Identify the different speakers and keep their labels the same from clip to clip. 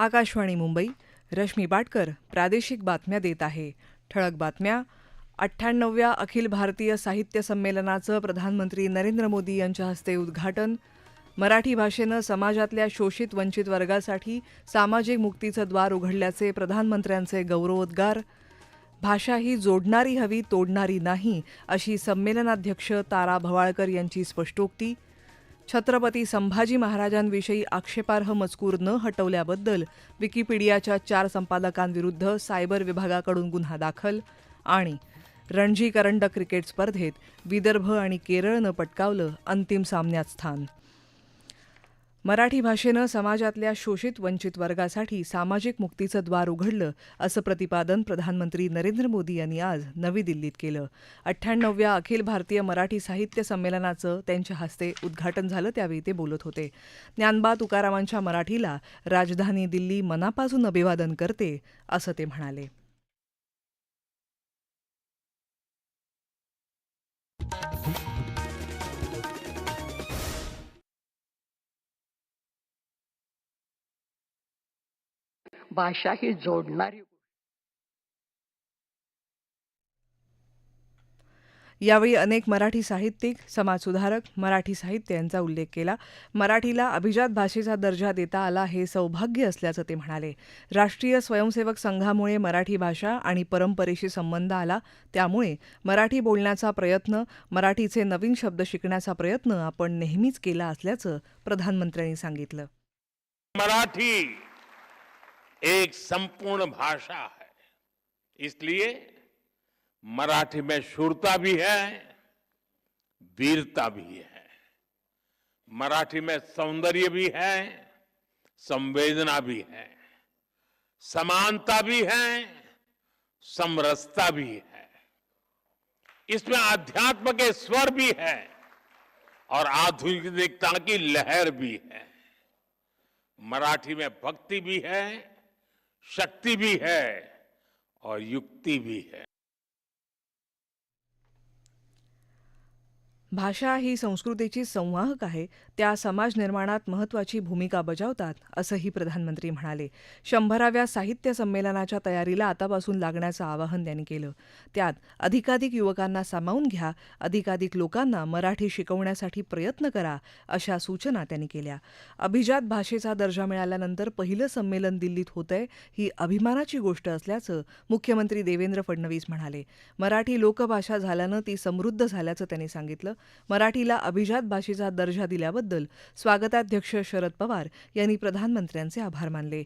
Speaker 1: आकाशवाणी मुंबई रश्मी बाटकर प्रादेशिक बातम्या देत आहे ठळक बातम्या अठ्ठ्याण्णव्या अखिल भारतीय साहित्य संमेलनाचं प्रधानमंत्री नरेंद्र मोदी यांच्या हस्ते उद्घाटन मराठी भाषेनं समाजातल्या शोषित वंचित वर्गासाठी सामाजिक मुक्तीचं द्वार उघडल्याचे प्रधानमंत्र्यांचे गौरवोद्गार भाषा ही जोडणारी हवी तोडणारी नाही अशी संमेलनाध्यक्ष तारा भवाळकर यांची स्पष्टोक्ती छत्रपती संभाजी महाराजांविषयी आक्षेपार्ह मजकूर न हटवल्याबद्दल विकिपीडियाच्या चार संपादकांविरुद्ध सायबर विभागाकडून गुन्हा दाखल आणि रणजी करंडक क्रिकेट स्पर्धेत विदर्भ आणि केरळनं पटकावलं अंतिम सामन्यात स्थान मराठी भाषेनं समाजातल्या शोषित वंचित वर्गासाठी सामाजिक मुक्तीचं द्वार उघडलं असं प्रतिपादन प्रधानमंत्री नरेंद्र मोदी यांनी आज नवी दिल्लीत केलं अठ्ठ्याण्णवव्या अखिल भारतीय मराठी साहित्य संमेलनाचं त्यांच्या हस्ते उद्घाटन झालं त्यावेळी ते बोलत होते ज्ञानबा तुकारामांच्या मराठीला राजधानी दिल्ली मनापासून अभिवादन करते असं ते म्हणाले भाषा ही जोडणारी यावेळी अनेक मराठी साहित्यिक समाजसुधारक मराठी साहित्य यांचा उल्लेख केला मराठीला अभिजात भाषेचा दर्जा देता आला हे सौभाग्य असल्याचं ते म्हणाले राष्ट्रीय स्वयंसेवक संघामुळे मराठी भाषा आणि परंपरेशी संबंध आला त्यामुळे मराठी बोलण्याचा प्रयत्न मराठीचे नवीन शब्द शिकण्याचा प्रयत्न आपण नेहमीच केला असल्याचं प्रधानमंत्र्यांनी सांगितलं
Speaker 2: मराठी एक संपूर्ण भाषा है इसलिए मराठी में शूरता भी है वीरता भी है मराठी में सौंदर्य भी है संवेदना भी है समानता भी है समरसता भी है इसमें आध्यात्म के स्वर भी है और आधुनिकता की लहर भी है मराठी में भक्ति भी है शक्ति भी है और युक्ति भी है
Speaker 1: भाषा ही संस्कृतीची संवाहक आहे त्या समाज निर्माणात महत्वाची भूमिका बजावतात असंही प्रधानमंत्री म्हणाले शंभराव्या साहित्य संमेलनाच्या तयारीला आतापासून लागण्याचं आवाहन त्यांनी केलं त्यात अधिकाधिक युवकांना सामावून घ्या अधिकाधिक लोकांना मराठी शिकवण्यासाठी प्रयत्न करा अशा सूचना त्यांनी केल्या अभिजात भाषेचा दर्जा मिळाल्यानंतर पहिलं संमेलन दिल्लीत होतंय ही अभिमानाची गोष्ट असल्याचं मुख्यमंत्री देवेंद्र फडणवीस म्हणाले मराठी लोकभाषा झाल्यानं ती समृद्ध झाल्याचं त्यांनी सांगितलं मराठीला अभिजात भाषेचा दर्जा दिल्यावर याबद्दल स्वागताध्यक्ष शरद पवार यांनी प्रधानमंत्र्यांचे आभार मानले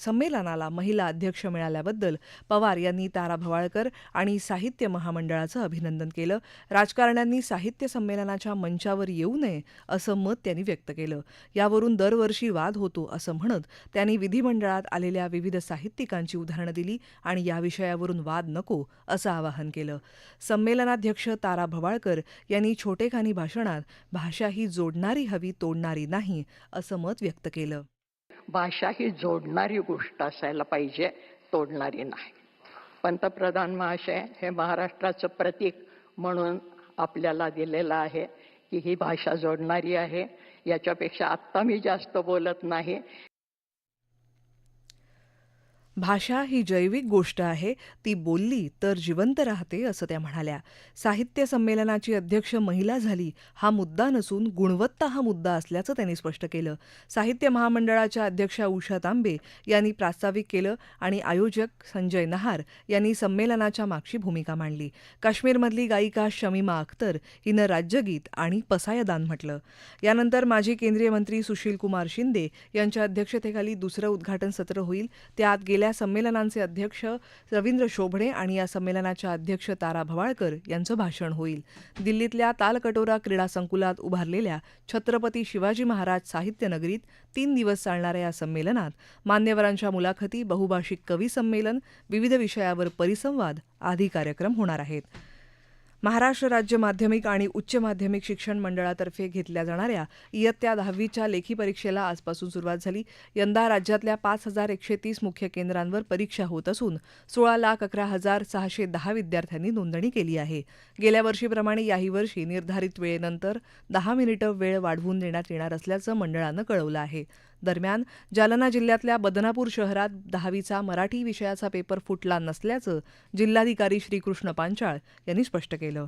Speaker 1: संमेलनाला महिला अध्यक्ष मिळाल्याबद्दल पवार यांनी तारा भवाळकर आणि साहित्य महामंडळाचं अभिनंदन केलं राजकारण्यांनी साहित्य संमेलनाच्या मंचावर येऊ नये असं मत त्यांनी व्यक्त केलं यावरून दरवर्षी वाद होतो असं म्हणत त्यांनी विधिमंडळात आलेल्या विविध साहित्यिकांची उदाहरणं दिली आणि या विषयावरून वाद नको असं आवाहन केलं संमेलनाध्यक्ष तारा भवाळकर यांनी छोटेखानी भाषणात भाषा ही जोड जोडणारी हवी तोडणारी नाही असं मत व्यक्त केलं
Speaker 3: भाषा ही जोडणारी गोष्ट असायला पाहिजे तोडणारी नाही पंतप्रधान महाशय हे महाराष्ट्राचं प्रतीक म्हणून आपल्याला दिलेलं आहे की ही भाषा जोडणारी आहे याच्यापेक्षा आत्ता मी जास्त बोलत नाही
Speaker 1: भाषा ही जैविक गोष्ट आहे ती बोलली तर जिवंत राहते असं त्या म्हणाल्या साहित्य संमेलनाची अध्यक्ष महिला झाली हा मुद्दा नसून गुणवत्ता हा मुद्दा असल्याचं त्यांनी स्पष्ट केलं साहित्य महामंडळाच्या अध्यक्षा उषा तांबे यांनी प्रास्ताविक केलं आणि आयोजक संजय नहार यांनी संमेलनाच्या मागची भूमिका मांडली काश्मीरमधली गायिका शमीमा अख्तर हिनं राज्यगीत आणि पसायदान म्हटलं यानंतर माजी केंद्रीय मंत्री सुशील कुमार शिंदे यांच्या अध्यक्षतेखाली दुसरं उद्घाटन सत्र होईल त्यात गेल्या या संमेलनांचे अध्यक्ष रवींद्र शोभणे आणि या संमेलनाच्या अध्यक्ष तारा भवाळकर यांचं भाषण होईल दिल्लीतल्या तालकटोरा क्रीडा संकुलात उभारलेल्या छत्रपती शिवाजी महाराज साहित्य नगरीत तीन दिवस चालणाऱ्या या संमेलनात मान्यवरांच्या मुलाखती बहुभाषिक कवी संमेलन विविध विषयावर परिसंवाद आदी कार्यक्रम होणार आहेत महाराष्ट्र राज्य माध्यमिक आणि उच्च माध्यमिक शिक्षण मंडळातर्फे घेतल्या जाणाऱ्या इयत्ता दहावीच्या लेखी परीक्षेला आजपासून सुरुवात झाली यंदा राज्यातल्या पाच हजार एकशे तीस मुख्य केंद्रांवर परीक्षा होत असून सोळा लाख अकरा हजार सहाशे दहा विद्यार्थ्यांनी नोंदणी केली आहे गेल्या वर्षीप्रमाणे याही वर्षी निर्धारित वेळेनंतर दहा मिनिटं वेळ वाढवून देण्यात येणार असल्याचं मंडळानं कळवलं आहे दरम्यान जालना जिल्ह्यातल्या बदनापूर शहरात दहावीचा मराठी विषयाचा पेपर फुटला नसल्याचं जिल्हाधिकारी श्रीकृष्ण पांचाळ यांनी स्पष्ट केलं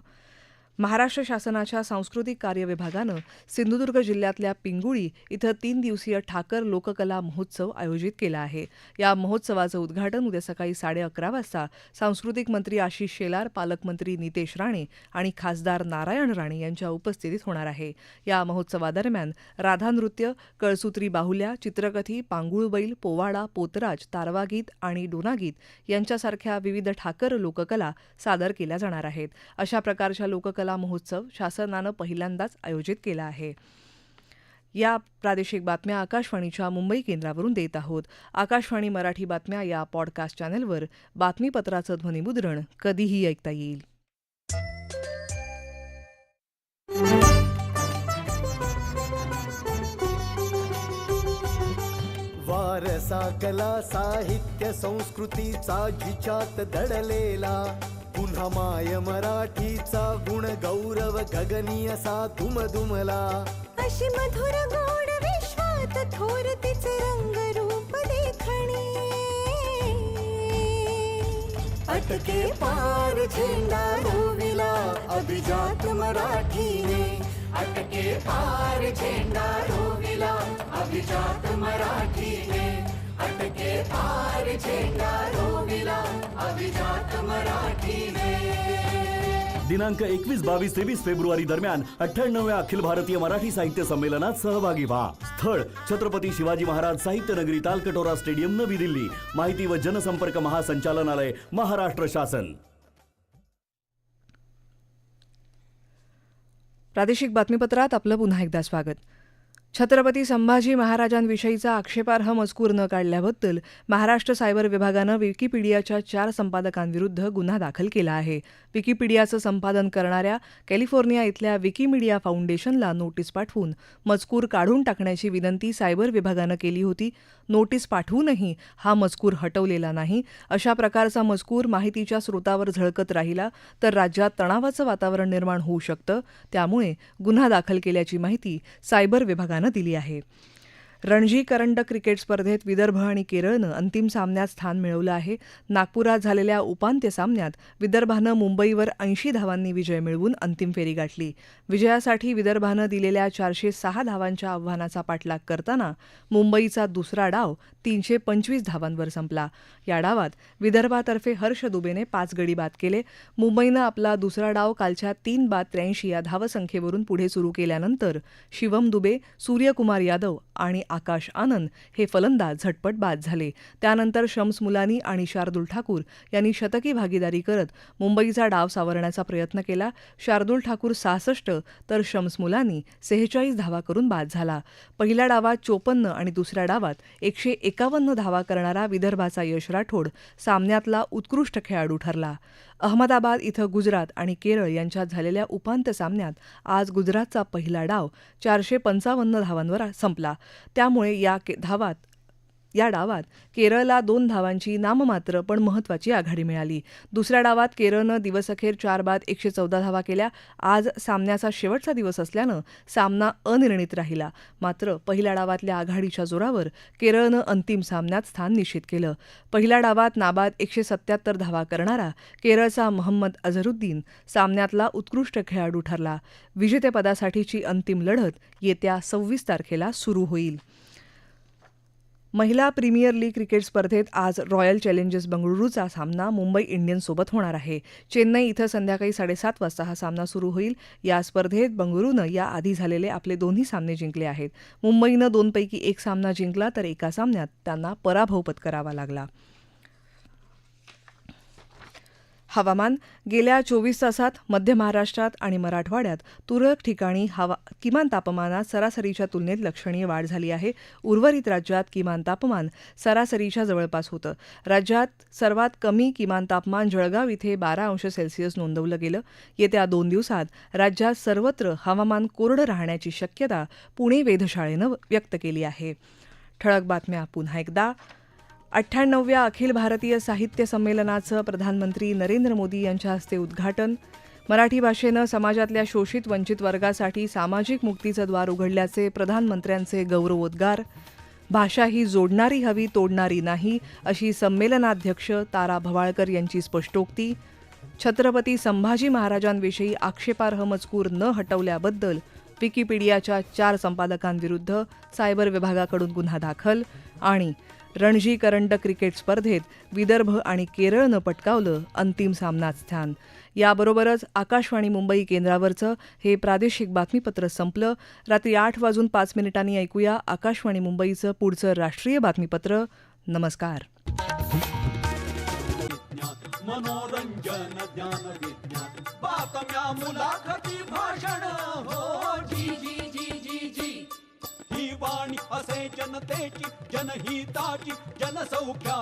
Speaker 1: महाराष्ट्र शासनाच्या सांस्कृतिक कार्य विभागानं सिंधुदुर्ग जिल्ह्यातल्या पिंगुळी इथं तीन दिवसीय ठाकर लोककला महोत्सव आयोजित केला आहे या महोत्सवाचं उद्घाटन उद्या सकाळी साडे अकरा वाजता सांस्कृतिक मंत्री आशिष शेलार पालकमंत्री नितेश राणे आणि खासदार नारायण राणे यांच्या उपस्थितीत होणार आहे या महोत्सवादरम्यान राधा नृत्य कळसूत्री बाहुल्या चित्रकथी पांगुळबैल पोवाडा पोतराज तारवागीत आणि डोनागीत यांच्यासारख्या विविध ठाकर लोककला सादर केल्या जाणार आहेत अशा प्रकारच्या लोककला कला महोत्सव शासनानं पहिल्यांदाच आयोजित केला आहे या प्रादेशिक बातम्या आकाशवाणीच्या मुंबई केंद्रावरून देत आहोत आकाशवाणी मराठी बातम्या या पॉडकास्ट चॅनेलवर बातमीपत्राचं ध्वनिमुद्रण कधीही ऐकता येईल वारसा कला साहित्य संस्कृतीचा जिच्यात दडलेला पुन्हा माय मराठीचा गुण गौरव गगनी असा धुमधुमला अशी मधुर गोड विश्वात थोर तिचे रंग रूप देखणे अटके पार झेंडा रोविला अभिजात मराठीने अटके पार झेंडा रोविला अभिजात मराठीने के पार दिनांक एकवीस बावीस तेवीस फेब्रुवारी दरम्यान अठ्ठ्याण्णव्या अखिल भारतीय मराठी साहित्य संमेलनात सहभागी व्हा स्थळ छत्रपती शिवाजी महाराज साहित्य नगरी तालकटोरा स्टेडियम नवी दिल्ली माहिती व जनसंपर्क महासंचालनालय महाराष्ट्र शासन प्रादेशिक बातमीपत्रात आपलं पुन्हा एकदा स्वागत छत्रपती संभाजी महाराजांविषयीचा आक्षेपार्ह मजकूर न काढल्याबद्दल महाराष्ट्र सायबर विभागानं विकिपीडियाच्या चार संपादकांविरुद्ध गुन्हा दाखल केला आहे विकिपीडियाचं संपादन करणाऱ्या कॅलिफोर्निया इथल्या विकिमीडिया फाउंडेशनला नोटीस पाठवून मजकूर काढून टाकण्याची विनंती सायबर विभागानं केली होती नोटीस पाठवूनही हा मजकूर हटवलेला नाही अशा प्रकारचा मजकूर माहितीच्या स्रोतावर झळकत राहिला तर राज्यात तणावाचं वातावरण निर्माण होऊ शकतं त्यामुळे गुन्हा दाखल केल्याची माहिती सायबर विभागानं दिली आहे रणजी करंड क्रिकेट स्पर्धेत विदर्भ आणि केरळनं अंतिम सामन्यात स्थान मिळवलं आहे नागपुरात झालेल्या उपांत्य सामन्यात विदर्भानं मुंबईवर ऐंशी धावांनी विजय मिळवून अंतिम फेरी गाठली विजयासाठी विदर्भानं दिलेल्या चारशे सहा धावांच्या आव्हानाचा पाठलाग करताना मुंबईचा दुसरा डाव तीनशे पंचवीस धावांवर संपला या डावात विदर्भातर्फे हर्ष दुबेने पाच गडी बाद केले मुंबईनं आपला दुसरा डाव कालच्या तीन बाद त्र्याऐंशी या धावसंख्येवरून पुढे सुरू केल्यानंतर शिवम दुबे सूर्यकुमार यादव आणि आकाश आनंद हे फलंदाज झटपट बाद झाले त्यानंतर शम्स मुलानी आणि शार्दुल ठाकूर यांनी शतकी भागीदारी करत मुंबईचा डाव सावरण्याचा प्रयत्न केला शार्दुल ठाकूर सहासष्ट तर शम्स मुलानी सेहेचाळीस धावा करून बाद झाला पहिल्या डावात चोपन्न आणि दुसऱ्या डावात एकशे एकावन्न धावा करणारा विदर्भाचा यश राठोड सामन्यातला उत्कृष्ट खेळाडू ठरला अहमदाबाद इथं गुजरात आणि केरळ यांच्यात झालेल्या उपांत्य सामन्यात आज गुजरातचा पहिला डाव चारशे पंचावन्न धावांवर संपला त्यामुळे या धावात या डावात केरळला दोन धावांची नाममात्र पण महत्वाची आघाडी मिळाली दुसऱ्या डावात केरळनं दिवसअखेर चार बाद एकशे चौदा धावा केल्या आज सामन्याचा शेवटचा दिवस असल्यानं सामना अनिर्णित राहिला मात्र पहिल्या डावातल्या आघाडीच्या जोरावर केरळनं अंतिम सामन्यात स्थान निश्चित केलं पहिल्या डावात नाबाद एकशे सत्याहत्तर धावा करणारा केरळचा महम्मद अझरुद्दीन सामन्यातला उत्कृष्ट खेळाडू ठरला विजेतेपदासाठीची अंतिम लढत येत्या सव्वीस तारखेला सुरू होईल महिला प्रीमियर लीग क्रिकेट स्पर्धेत आज रॉयल चॅलेंजर्स बंगळुरूचा सामना मुंबई इंडियन्ससोबत होणार आहे चेन्नई इथं संध्याकाळी साडेसात वाजता हा सामना सुरू होईल या स्पर्धेत बंगळुरूनं याआधी झालेले आपले दोन्ही सामने जिंकले आहेत मुंबईनं दोनपैकी एक सामना जिंकला तर एका सामन्यात त्यांना पराभव पत्करावा लागला हवामान गेल्या चोवीस तासात मध्य महाराष्ट्रात आणि मराठवाड्यात तुरळक ठिकाणी हवा किमान तापमानात सरासरीच्या तुलनेत लक्षणीय वाढ झाली आहे उर्वरित राज्यात किमान तापमान सरासरीच्या जवळपास होतं राज्यात सर्वात कमी किमान तापमान जळगाव इथे बारा अंश सेल्सिअस नोंदवलं गेलं येत्या दोन दिवसात राज्यात सर्वत्र हवामान कोरडं राहण्याची शक्यता पुणे वेधशाळेनं व्यक्त केली आहे ठळक बातम्या पुन्हा एकदा अठ्ठ्याण्णवव्या अखिल भारतीय साहित्य संमेलनाचं प्रधानमंत्री नरेंद्र मोदी यांच्या हस्ते उद्घाटन मराठी भाषेनं समाजातल्या शोषित वंचित वर्गासाठी सामाजिक मुक्तीचं द्वार उघडल्याचे प्रधानमंत्र्यांचे गौरवोद्गार भाषा ही जोडणारी हवी तोडणारी नाही अशी संमेलनाध्यक्ष तारा भवाळकर यांची स्पष्टोक्ती छत्रपती संभाजी महाराजांविषयी आक्षेपार्ह मजकूर न हटवल्याबद्दल विकिपीडियाच्या चार संपादकांविरुद्ध सायबर विभागाकडून गुन्हा दाखल आणि रणजी करंड क्रिकेट स्पर्धेत विदर्भ आणि केरळनं पटकावलं अंतिम सामनात स्थान याबरोबरच आकाशवाणी मुंबई केंद्रावरचं हे प्रादेशिक बातमीपत्र संपलं रात्री आठ वाजून पाच मिनिटांनी ऐकूया आकाशवाणी मुंबईचं पुढचं राष्ट्रीय बातमीपत्र नमस्कार मनोरंजन ज्ञान विज्ञान बातम्या मुलाखती भाषण हो जी जी जी पाणी असे जनतेची जनहिताची जनसौख्या